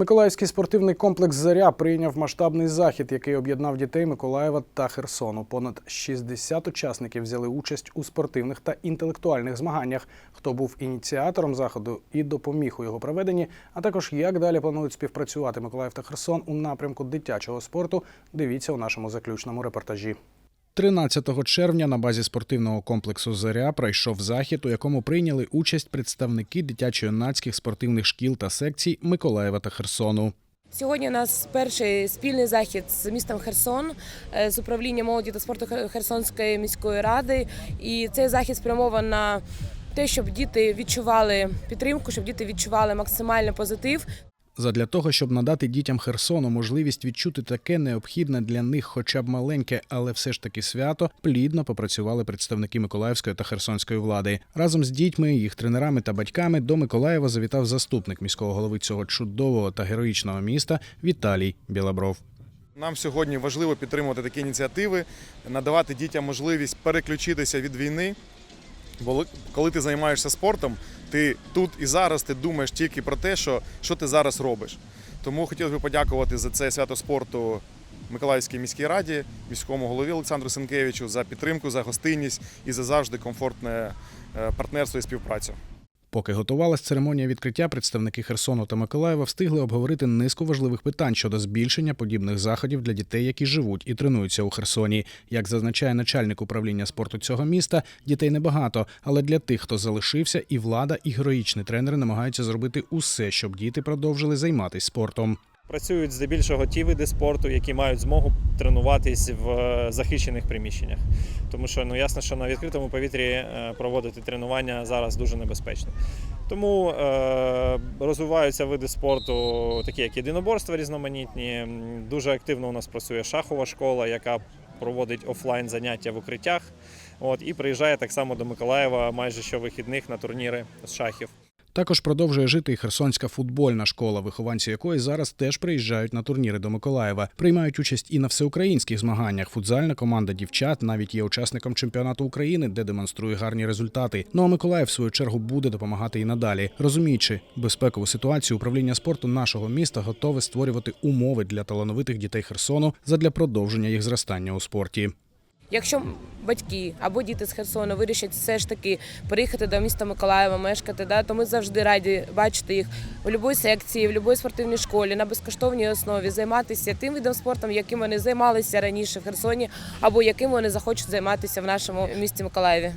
Миколаївський спортивний комплекс Заря прийняв масштабний захід, який об'єднав дітей Миколаєва та Херсону. Понад 60 учасників взяли участь у спортивних та інтелектуальних змаганнях. Хто був ініціатором заходу і допоміг у його проведенні, а також як далі планують співпрацювати Миколаїв та Херсон у напрямку дитячого спорту. Дивіться у нашому заключному репортажі. 13 червня на базі спортивного комплексу Заря пройшов захід, у якому прийняли участь представники дитячо-юнацьких спортивних шкіл та секцій Миколаєва та Херсону. Сьогодні у нас перший спільний захід з містом Херсон е, з управлінням молоді та спорту Херсонської міської ради. І цей захід спрямований на те, щоб діти відчували підтримку, щоб діти відчували максимальний позитив. Задля того, щоб надати дітям Херсону можливість відчути таке необхідне для них, хоча б маленьке, але все ж таки свято, плідно попрацювали представники Миколаївської та Херсонської влади. Разом з дітьми, їх тренерами та батьками до Миколаєва завітав заступник міського голови цього чудового та героїчного міста Віталій Білобров. Нам сьогодні важливо підтримувати такі ініціативи, надавати дітям можливість переключитися від війни. Бо коли ти займаєшся спортом, ти тут і зараз ти думаєш тільки про те, що, що ти зараз робиш. Тому хотілося б подякувати за це свято спорту Миколаївській міській раді, міському голові Олександру Сенкевичу за підтримку, за гостинність і за завжди комфортне е, партнерство і співпрацю. Поки готувалась церемонія відкриття, представники Херсону та Миколаєва встигли обговорити низку важливих питань щодо збільшення подібних заходів для дітей, які живуть і тренуються у Херсоні. Як зазначає начальник управління спорту цього міста, дітей небагато, але для тих, хто залишився, і влада, і героїчні тренери намагаються зробити усе, щоб діти продовжили займатися спортом. Працюють здебільшого ті види спорту, які мають змогу тренуватись в е, захищених приміщеннях. Тому що ну ясно, що на відкритому повітрі е, проводити тренування зараз дуже небезпечно. Тому е, розвиваються види спорту, такі як єдиноборства різноманітні. Дуже активно у нас працює шахова школа, яка проводить офлайн заняття в укриттях. От і приїжджає так само до Миколаєва майже щовихідних на турніри з шахів. Також продовжує жити і Херсонська футбольна школа, вихованці якої зараз теж приїжджають на турніри до Миколаєва. Приймають участь і на всеукраїнських змаганнях. Футзальна команда дівчат навіть є учасником чемпіонату України, де демонструє гарні результати. Ну а Миколаїв, в свою чергу, буде допомагати і надалі. Розуміючи безпекову ситуацію, управління спорту нашого міста готове створювати умови для талановитих дітей Херсону задля продовження їх зростання у спорті. Якщо батьки або діти з Херсону вирішать все ж таки переїхати до міста Миколаєва, мешкати, да, то ми завжди раді бачити їх в будь-якій секції, в будь-якій спортивній школі на безкоштовній основі, займатися тим видом спорту, яким вони займалися раніше в Херсоні, або яким вони захочуть займатися в нашому місті Миколаєві.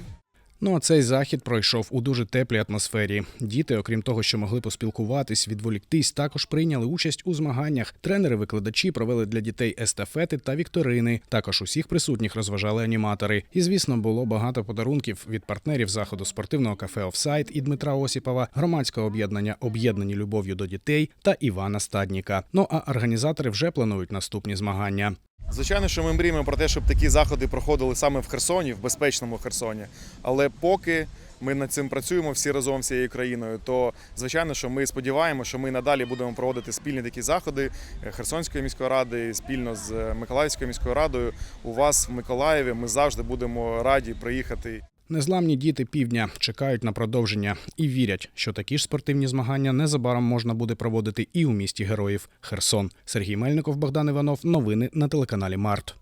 Ну а цей захід пройшов у дуже теплій атмосфері. Діти, окрім того, що могли поспілкуватись, відволіктись, також прийняли участь у змаганнях. Тренери-викладачі провели для дітей естафети та вікторини. Також усіх присутніх розважали аніматори. І звісно, було багато подарунків від партнерів заходу спортивного кафе Офсайт і Дмитра Осіпова, громадського об'єднання Об'єднані любов'ю до дітей та Івана Стадніка. Ну а організатори вже планують наступні змагання. Звичайно, що ми мріємо про те, щоб такі заходи проходили саме в Херсоні, в безпечному Херсоні. Але поки ми над цим працюємо всі разом всією країною, то звичайно, що ми сподіваємося, що ми надалі будемо проводити спільні такі заходи Херсонської міської ради спільно з Миколаївською міською радою. У вас в Миколаєві ми завжди будемо раді приїхати. Незламні діти півдня чекають на продовження і вірять, що такі ж спортивні змагання незабаром можна буде проводити і у місті героїв Херсон. Сергій Мельников, Богдан Іванов. Новини на телеканалі Март.